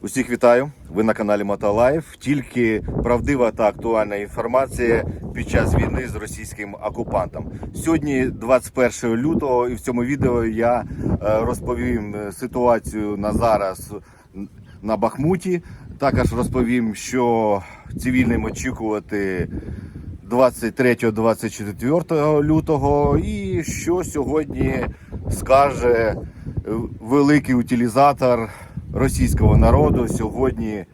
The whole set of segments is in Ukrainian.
Усіх вітаю! Ви на каналі Мотолайф. Тільки правдива та актуальна інформація під час війни з російським окупантом. Сьогодні 21 лютого, і в цьому відео я е, розповім е, ситуацію на зараз на Бахмуті. Також розповім, що цивільним очікувати 23-24 лютого, і що сьогодні скаже е, великий утилізатор російського народу сьогодні,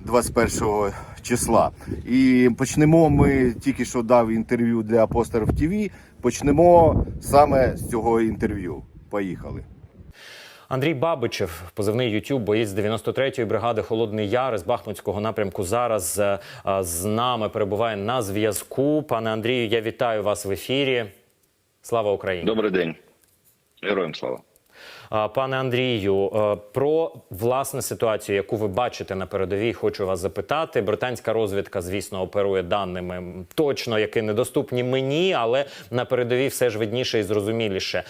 21 числа. І почнемо ми тільки що дав інтерв'ю для Апостерів ТВ. Почнемо саме з цього інтерв'ю. Поїхали. Андрій Бабичев, позивний YouTube, боєць 93-ї бригади Холодний Яр з Бахмутського напрямку. Зараз е, е, з нами перебуває на зв'язку. Пане Андрію, я вітаю вас в ефірі. Слава Україні! Добрий день, героям слава. Пане Андрію, е, про власне ситуацію, яку ви бачите на передовій, хочу вас запитати. Британська розвідка, звісно, оперує даними точно, які недоступні мені, але на передовій все ж видніше і зрозуміліше.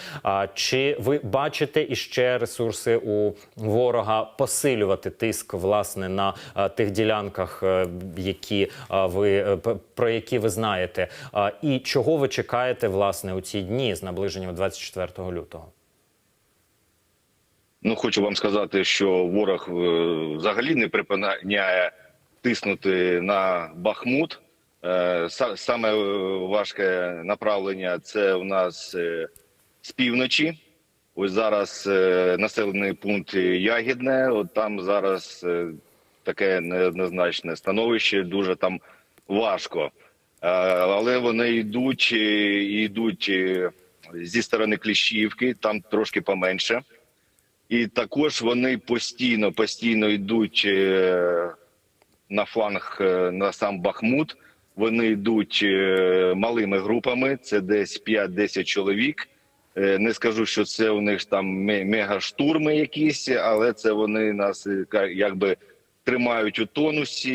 Чи ви бачите іще ресурси у ворога посилювати тиск власне на е, тих ділянках, е, які ви про які ви знаєте? І чого ви чекаєте власне у ці дні з наближенням 24 лютого? Ну хочу вам сказати, що ворог е, взагалі не припиняє тиснути на Бахмут. Е, Саме е, важке направлення це у нас з півночі. Ось зараз населений пункт Ягідне. От там зараз таке неоднозначне становище, дуже там важко. Але вони йдуть йдуть зі сторони Кліщівки, там трошки поменше. І також вони постійно постійно йдуть е, на фланг е, на сам Бахмут. Вони йдуть е, малими групами, це десь 5-10 чоловік. Не скажу, що це у них там ме- мегаштурми якісь, але це вони нас якби тримають у тонусі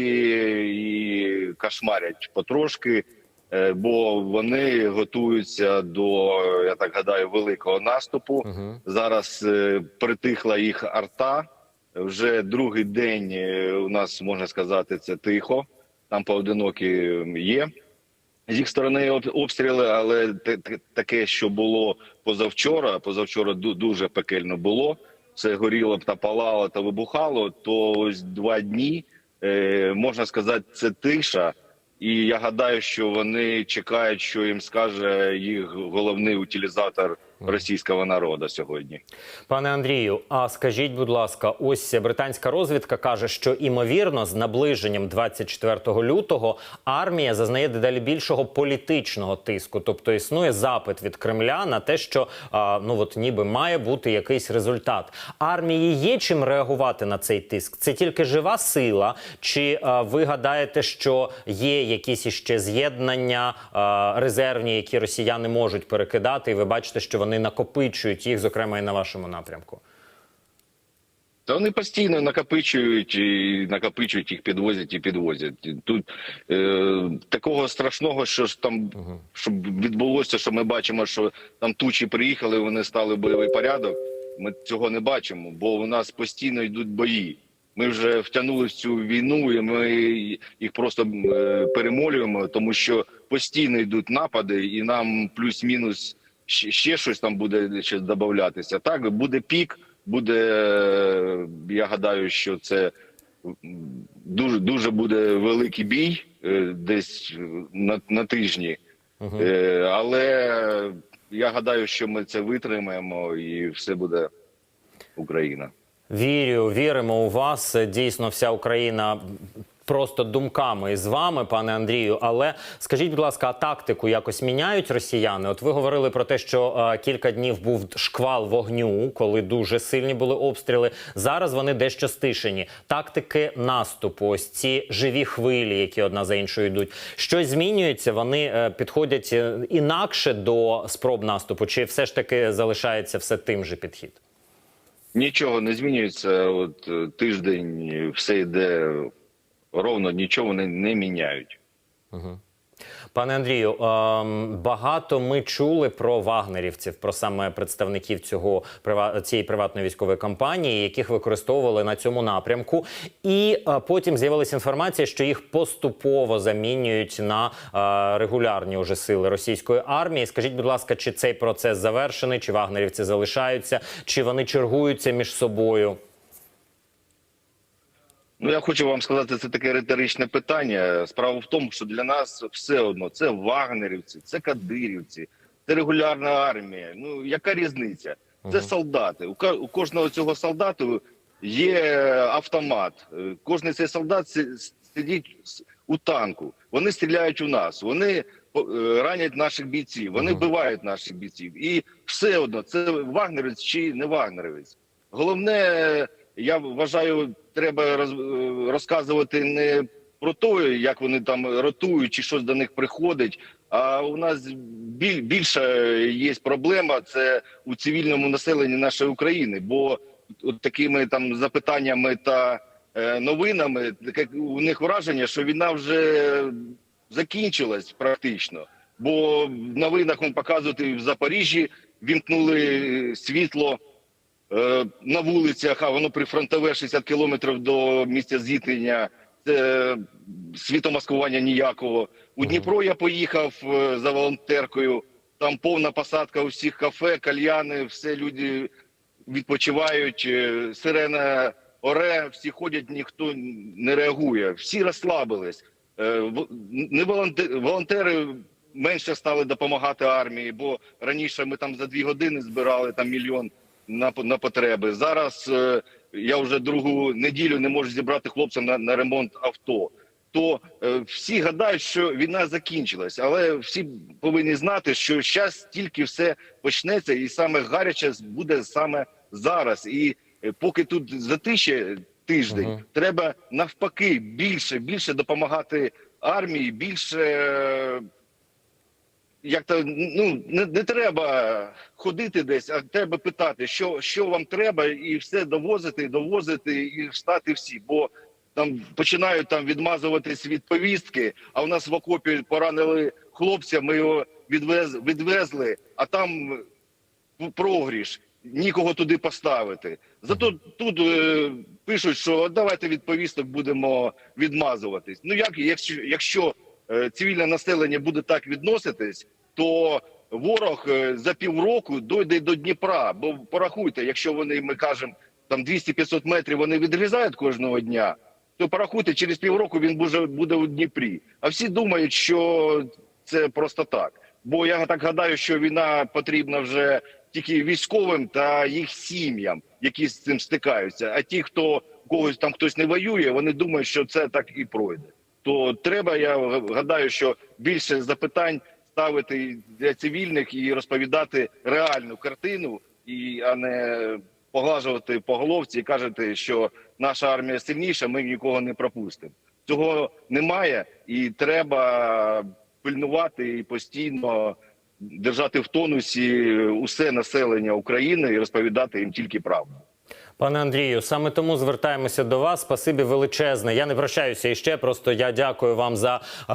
і кошмарять потрошки, бо вони готуються до, я так гадаю, великого наступу. Угу. Зараз е, притихла їх арта. Вже другий день е, у нас можна сказати це тихо. Там поодинокі є. З їх сторони обстріли, але таке, що було позавчора, позавчора ду- дуже пекельно було. Це горіло та палало та вибухало. То ось два дні е, можна сказати, це тиша. І я гадаю, що вони чекають, що їм скаже їх головний утилізатор російського народу сьогодні. Пане Андрію, а скажіть, будь ласка, ось британська розвідка каже, що імовірно з наближенням 24 лютого армія зазнає дедалі більшого політичного тиску, тобто існує запит від Кремля на те, що а, ну от ніби має бути якийсь результат. Армії є чим реагувати на цей тиск. Це тільки жива сила, чи а, ви гадаєте, що є якісь іще з'єднання резервні, які росіяни можуть перекидати, і ви бачите, що вони накопичують їх, зокрема і на вашому напрямку? Та вони постійно накопичують і накопичують їх, підвозять і підвозять. Тут е, такого страшного, що ж там щоб відбулося, що ми бачимо, що там тучі приїхали, вони стали бойовий порядок. Ми цього не бачимо, бо у нас постійно йдуть бої. Ми вже втягнули в цю війну, і ми їх просто е, перемолюємо, тому що постійно йдуть напади, і нам плюс-мінус ще, щось там буде ще додатися. Так буде пік, буде. е, Я гадаю, що це дуже дуже буде великий бій е, десь на, на тижні. Е, Але я гадаю, що ми це витримаємо, і все буде Україна. Вірю, віримо у вас. Дійсно, вся Україна. Просто думками з вами, пане Андрію. Але скажіть, будь ласка, а тактику якось міняють росіяни? От ви говорили про те, що е, кілька днів був шквал вогню, коли дуже сильні були обстріли. Зараз вони дещо стишені. Тактики наступу, ось ці живі хвилі, які одна за іншою йдуть. Щось змінюється. Вони е, підходять е, інакше до спроб наступу, чи все ж таки залишається все тим же підхід? Нічого не змінюється. От е, тиждень все йде ровно, нічого вони не міняють. Пане Андрію, ем, багато ми чули про вагнерівців, про саме представників цього цієї приватної військової компанії, яких використовували на цьому напрямку. І е, потім з'явилася інформація, що їх поступово замінюють на е, регулярні уже сили російської армії. Скажіть, будь ласка, чи цей процес завершений, чи вагнерівці залишаються, чи вони чергуються між собою? Ну, я хочу вам сказати, це таке риторичне питання. Справа в тому, що для нас все одно це вагнерівці, це кадирівці, це регулярна армія. Ну яка різниця? Це солдати. У кожного цього солдату є автомат. Е, Кожний цей солдат си- сидить у танку. Вони стріляють у нас. Вони е, ранять наших бійців. Вони вбивають наших бійців. І все одно це вагнерівець чи не вагнерівець. Головне, я вважаю, треба роз- е, розказувати не про те, як вони там ротують чи щось до них приходить. А у нас біль, більша є проблема це у цивільному населенні нашої України. Бо от такими там запитаннями та е, новинами таке у них враження, що війна вже закінчилась практично. Бо в новинах вам показують в Запоріжжі вімкнули світло на вулицях, а воно прифронтове 60 кілометрів до місця зіткнення. Це світомаскування ніякого. У Дніпро я поїхав е, за волонтеркою. Там повна посадка усіх кафе, кальяни, все люди відпочивають. е, Сирена оре, всі ходять, ніхто не реагує. Всі розслабились. Е, Не волонтери, волонтери менше стали допомагати армії, бо раніше ми там за дві години збирали там мільйон на, на потреби. Зараз е, я вже другу неділю не можу зібрати хлопцям на, на ремонт авто. То е, всі гадають, що війна закінчилась, але всі повинні знати, що зараз тільки все почнеться, і саме гаряче буде саме зараз. І е, поки тут затище тиждень, Мгм. треба навпаки більше, більше допомагати армії, більше е, як то ну не, не треба ходити десь, а треба питати, що, що вам треба, і все довозити, довозити і стати всі. Бо там починають там відмазуватись від повістки. А у нас в окопі поранили хлопця. Ми його відвез, відвезли, а там прогріш. Нікого туди поставити. Зато тут е, пишуть, що давайте від повісток будемо відмазуватись. Ну як якщо, якщо цивільне населення буде так відноситись, то ворог е, за півроку дойде до Дніпра. Бо порахуйте, якщо вони ми кажемо там 200-500 метрів, вони відрізають кожного дня. То порахуйте, через півроку він буде, буде у Дніпрі. А всі думають, що це просто так. Бо я так гадаю, що війна потрібна вже тільки військовим та їх сім'ям, які з цим стикаються. А ті, хто когось там хтось не воює, вони думають, що це так і пройде. То треба, я гадаю, що більше запитань ставити для цивільних і розповідати реальну картину, і а не поглажувати по головці і кажете, що наша армія сильніша, ми нікого не пропустимо. Цього немає, і треба пильнувати і постійно держати в тонусі усе населення України і розповідати їм тільки правду. Пане Андрію, саме тому звертаємося до вас. Спасибі величезне. Я не прощаюся іще. Просто я дякую вам за е,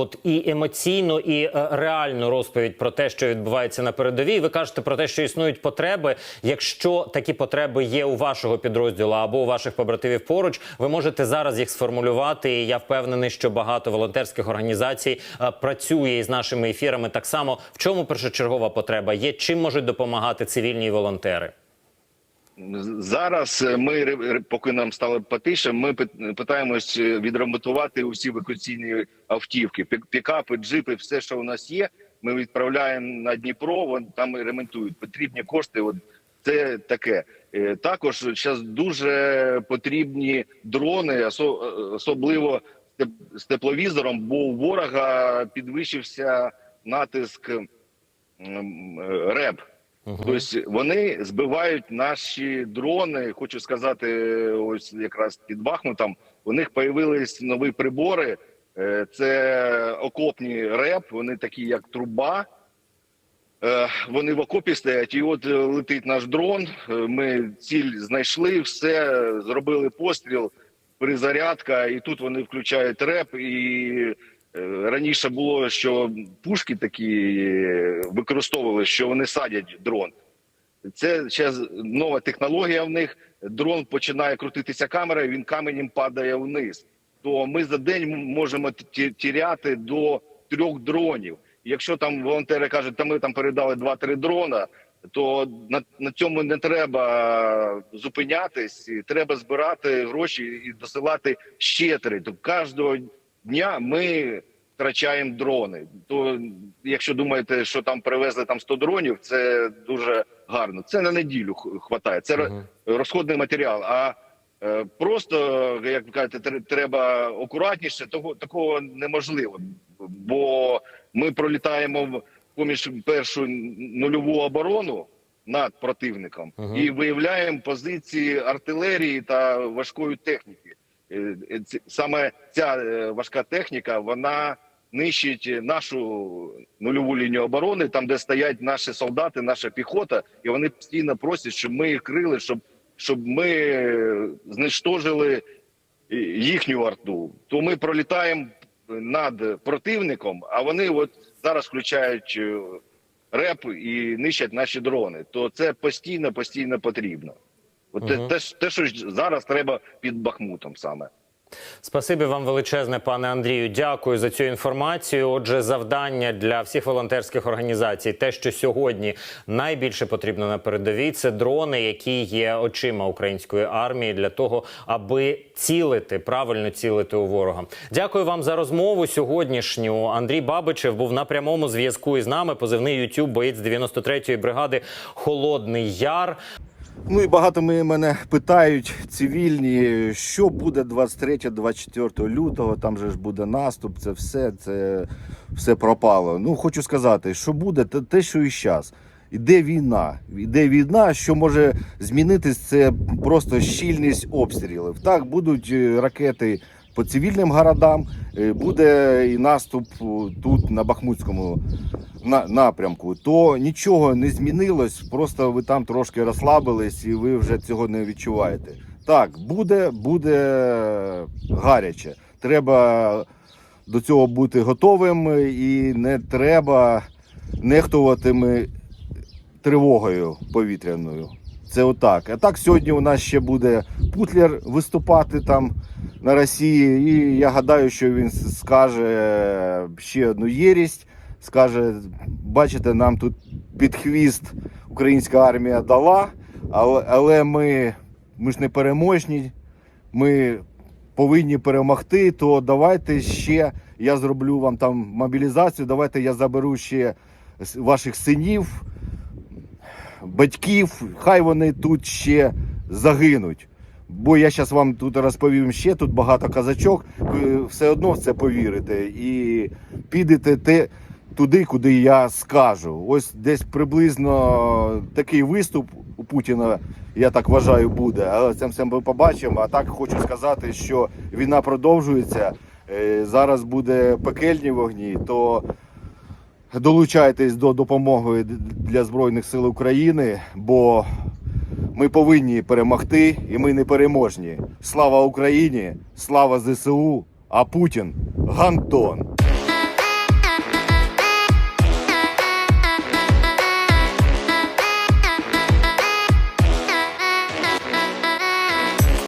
от і емоційну, і е, реальну розповідь про те, що відбувається на передовій. Ви кажете про те, що існують потреби. Якщо такі потреби є у вашого підрозділу або у ваших побратимів поруч, ви можете зараз їх сформулювати. І я впевнений, що багато волонтерських організацій е, працює із нашими ефірами. Так само в чому першочергова потреба є, чим можуть допомагати цивільні волонтери. Зараз е, ми поки нам стало потише, ми питаємось е, відремонтувати усі евакуаційні автівки, пікапи, джипи, все, що у нас є. Ми відправляємо на Дніпро. Вон там ремонтують. Потрібні кошти. От це таке. Е, Також зараз дуже потрібні дрони, особливо з тепловізором, бо у ворога підвищився натиск м, РЕБ. Тобто вони збивають наші дрони. Хочу сказати, ось якраз під Бахмутом у них появились нові прибори. Е, Це окопні реп, вони такі, як труба. Е, Вони в окопі стоять, і от летить наш дрон. Е, Ми ціль знайшли, все зробили постріл, перезарядка, і тут вони включають реп і Раніше було, що пушки такі е, використовували, що вони садять дрон. Це зараз нова технологія в них. Дрон починає крутитися камерою, він каменем падає вниз. То ми за день можемо ті- тіряти до трьох дронів. Якщо там волонтери кажуть, та ми там передали 2-3 дрона, то на, на цьому не треба зупинятись, треба збирати гроші і досилати ще три. То кожного дня ми втрачаємо дрони. То якщо думаєте, що там привезли там 100 дронів, це дуже гарно. Це на неділю хватає. Це Мгм. розходний матеріал. А е, просто, як ви кажете, треба акуратніше, того такого неможливо. Бо ми пролітаємо в- поміж першу нульову оборону над противником Мгм. і виявляємо позиції артилерії та важкої техніки. Е, е, Саме ця е, важка техніка вона нищить нашу нульову лінію оборони, там де стоять наші солдати, наша піхота, і вони постійно просять, щоб ми їх крили, щоб, щоб ми знищожили е, їхню арту. То ми пролітаємо над противником, а вони от зараз включають реп і нищать наші дрони. То це постійно, постійно потрібно. От те, те, те, що зараз треба під Бахмутом саме. Спасибі вам величезне, пане Андрію. Дякую за цю інформацію. Отже, завдання для всіх волонтерських організацій, те, що сьогодні найбільше потрібно на передовій, це дрони, які є очима української армії для того, аби цілити правильно цілити у ворога. Дякую вам за розмову сьогоднішню. Андрій Бабичев був на прямому зв'язку із нами. Позивний YouTube, боєць 93-ї бригади Холодний Яр. Ну і багато мене питають цивільні, що буде 23-24 лютого. Там же ж буде наступ. Це все, це все пропало. Ну хочу сказати, що буде те, те що і зараз. Іде війна. Іде війна, що може змінитись, це просто щільність обстрілів. Так, будуть е, ракети по цивільним городам, е, буде і наступ е, тут на Бахмутському напрямку, то нічого не змінилось, просто ви там трошки розслабились і ви вже цього не відчуваєте. Так, буде, буде гаряче. Треба до цього бути готовим і не треба нехтуватими тривогою повітряною. Це отак. А так сьогодні у нас ще буде Путлер виступати там на Росії, і я гадаю, що він скаже ще одну єрість. Скаже, бачите, нам тут під хвіст українська армія дала, але, але ми, ми ж не переможні, ми повинні перемогти, то давайте ще я зроблю вам там мобілізацію, давайте я заберу ще ваших синів, батьків, хай вони тут ще загинуть. Бо я зараз вам тут розповім ще, тут багато казачок, ви все одно в це повірите і підете те, туди, куди я скажу. Ось десь приблизно такий виступ у Путіна, я так вважаю, буде. Але це все ми побачимо. А так хочу сказати, що війна продовжується. Е, Зараз буде пекельні вогні, то долучайтесь до допомоги для Збройних сил України, бо ми повинні перемогти, і ми не переможні. Слава Україні! Слава ЗСУ! А Путін Гантон!